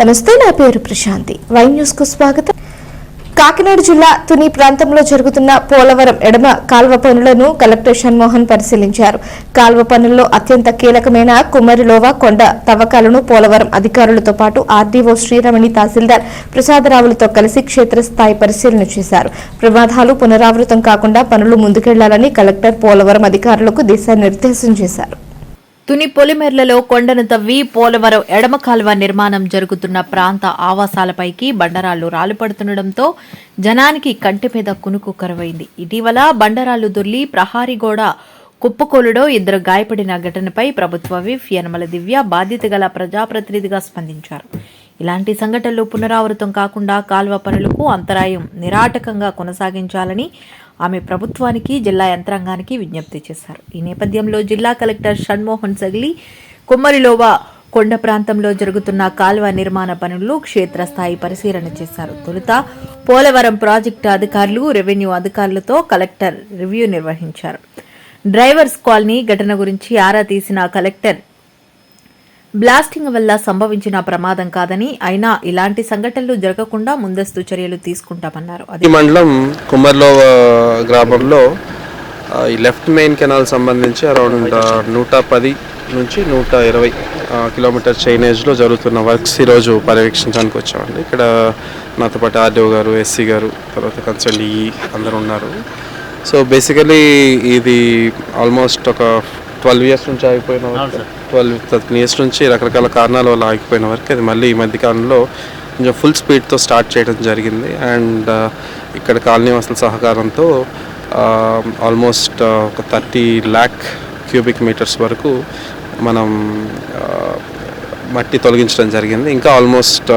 నమస్తే నా పేరు ప్రశాంతి. వై న్యూస్కు స్వాగతం. కాకినాడ జిల్లా తుని ప్రాంతంలో జరుగుతున్న పోలవరం ఎడమ కాల్వ పనులను కలెక్టర్ షణ్మోహన్ పరిశీలించారు. కాల్వ పనుల్లో అత్యంత కీలకమైన కుమ్మరిలోవా కొండ తవ్వకాలను పోలవరం అధికారులతో పాటు ఆర్డీఓ శ్రీరమణి తహసీల్దార్ ప్రసాదరావులతో కలిసి క్షేత్రస్థాయి పరిశీలన చేశారు. ప్రమాదాలు పునరావృతం కాకుండా పనులు ముందుకెళ్ళాలని కలెక్టర్ పోలవరం అధికారులకు దిశానిర్దేశం చేశారు. తుని పొలిమేర్లలో కొండను తవ్వి పోలవరం ఎడమ కాలువ నిర్మాణం జరుగుతున్న ప్రాంత ఆవాసాలపైకి బండరాళ్ళు రాలుపడుతుండటంతో జనానికి కంటి మీద కునుకు కరువైంది. ఇటీవల బండరాళ్ళు దొర్లి ప్రహారీ గోడ కుప్పకూలులో ఇద్దరు గాయపడిన ఘటనపై ప్రభుత్వ విఫ్ యనమల దివ్య బాధ్యత గల ప్రజాప్రతినిధిగా స్పందించారు. ఇలాంటి సంఘటనలు పునరావృతం కాకుండా కాల్వ పనులకు అంతరాయం నిరాటకంగా కొనసాగించాలని ఆమె ప్రభుత్వానికి జిల్లా యంత్రాంగానికి విజ్ఞప్తి చేశారు. ఈ నేపథ్యంలో జిల్లా కలెక్టర్ షణ్మోహన్ సగిలి కుమ్మరిలోవా కొండ ప్రాంతంలో జరుగుతున్న కాల్వ నిర్మాణ పనులు క్షేత్రస్థాయి పరిశీలన చేశారు. తొలుత పోలవరం ప్రాజెక్టు అధికారులు రెవెన్యూ అధికారులతో కలెక్టర్ రివ్యూ నిర్వహించారు. డ్రైవర్స్ కాలనీ ఘటన గురించి ఆరా తీసిన కలెక్టర్ బ్లాస్టింగ్ వల్ల సంభవించిన ప్రమాదం కాదని అయినా ఇలాంటి సంఘటనలు జరగకుండా ముందస్తు చర్యలు తీసుకుంటామన్నారు. అది ఈ మండలం కుమ్మర్లో గ్రామంలో ఈ లెఫ్ట్ మెయిన్ కెనాల్ సంబంధించి అరౌండ్ నూట పది నుంచి నూట ఇరవై కిలోమీటర్ చైనేజ్లో జరుగుతున్న వర్క్స్ ఈరోజు పర్యవేక్షించడానికి వచ్చామండి. ఇక్కడ నాతో పాటు ఆర్డీఓ గారు ఎస్సీ గారు తర్వాత కన్సల్ట్ ఈ అందరు ఉన్నారు. సో బేసికలీ ఇది ఆల్మోస్ట్ ఒక ట్వెల్వ్ ఇయర్స్ నుంచి ఆగిపోయిన వర్క్. ట్వెల్వ్ థర్టీన్ ఇయర్స్ నుంచి రకరకాల కారణాల వల్ల ఆగిపోయిన వర్క్ అది మళ్ళీ ఈ మధ్యకాలంలో కొంచెం ఫుల్ స్పీడ్తో స్టార్ట్ చేయడం జరిగింది. అండ్ ఇక్కడ కాలనీ వాసుల సహకారంతో ఆల్మోస్ట్ ఒక థర్టీ ల్యాక్ క్యూబిక్ మీటర్స్ వరకు మనం మట్టి తొలగించడం జరిగింది. ఇంకా ఆల్మోస్ట్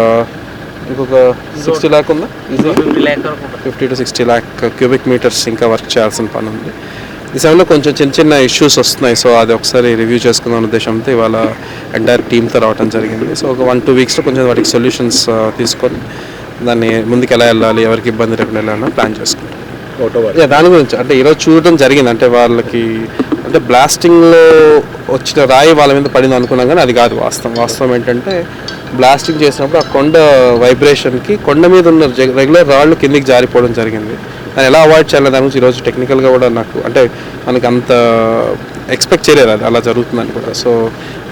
ఇంకొక సిక్స్టీ ల్యాక్ ఉందా? Fifty to sixty lakh cubic metres ఇంకా వర్క్ చేయాల్సిన పని ఉంది ఈ సమయంలో కొంచెం చిన్న చిన్న ఇష్యూస్ వస్తున్నాయి. సో అది ఒకసారి రివ్యూ చేసుకుందాం ఉద్దేశంతో ఇవాళ ఎంటైర్ టీమ్తో రావడం జరిగింది. సో ఒక వన్ టూ వీక్స్లో కొంచెం వాటికి సొల్యూషన్స్ తీసుకొని దాన్ని ముందుకు ఎలా వెళ్ళాలి ఎవరికి ఇబ్బంది లేకుండా వెళ్ళాలని ప్లాన్ చేసుకుంటాం. దాని గురించి. అంటే ఈరోజు చూడడం జరిగింది. అంటే వాళ్ళకి అంటే బ్లాస్టింగ్లో వచ్చిన రాయి వాళ్ళ మీద పడింది అనుకున్నాం కానీ అది కాదు వాస్తవం. వాస్తవం ఏంటంటే బ్లాస్టింగ్ చేసినప్పుడు ఆ కొండ వైబ్రేషన్కి కొండ మీద ఉన్న రెగ్యులర్ రాళ్ళు కిందికి జారిపోవడం జరిగింది. దాన్ని ఎలా అవాయిడ్ చేయాలి దాని గురించి ఈరోజు టెక్నికల్గా కూడా నాకు అంటే మనకి అంత ఎక్స్పెక్ట్ చేయలేదు అది అలా జరుగుతుందని కూడా. సో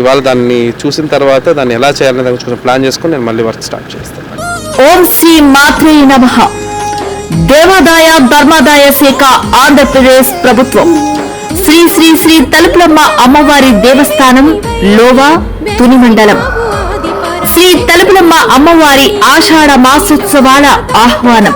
ఇవాళ దాన్ని చూసిన తర్వాత దాన్ని ఎలా చేయాలని దాని గురించి కొంచెం ప్లాన్ చేసుకుని నేను మళ్ళీ వర్క్ స్టార్ట్ చేస్తాను. ఓం శ్రీ మాత్రే నమః. దేవాదాయ ధర్మాదాయ శాఖ ఆంధ్రప్రదేశ్ ప్రభుత్వం. శ్రీ శ్రీ శ్రీ తలుపులమ్మ అమ్మవారి దేవస్థానం లోవా తుని మండలం శ్రీ తలుపులమ్మ అమ్మవారి ఆషాఢ మాసోత్సవాల ఆహ్వానం.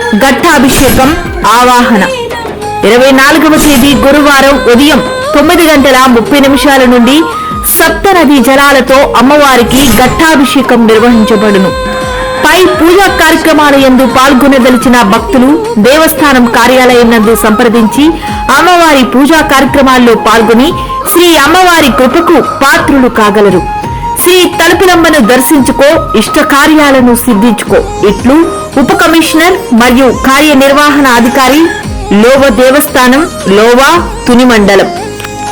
ఘట్టాభిషేకం ఆవాహన. ఇరవై నాలుగవ తేదీ గురువారం ఉదయం తొమ్మిది గంటల ముప్పై నిమిషాల నుండి సప్త నది జలాలతో అమ్మవారికి ఘట్టాభిషేకం నిర్వహించబడును. పై పూజా కార్యక్రమాల యందు పాల్గొనదలిచిన భక్తులు దేవస్థానం కార్యాలయం నందు సంప్రదించి అమ్మవారి పూజా కార్యక్రమాల్లో పాల్గొని శ్రీ అమ్మవారి కృపకు పాత్రులు కాగలరు. శ్రీ తలుపులమ్మను దర్శించుకో ఇష్ట కార్యాలను సిద్ధించుకో. ఇట్లు ఉప కమిషనర్ మరియు కార్యనిర్వహణ అధికారి లోవ దేవస్థానం లోవా తుని మండలం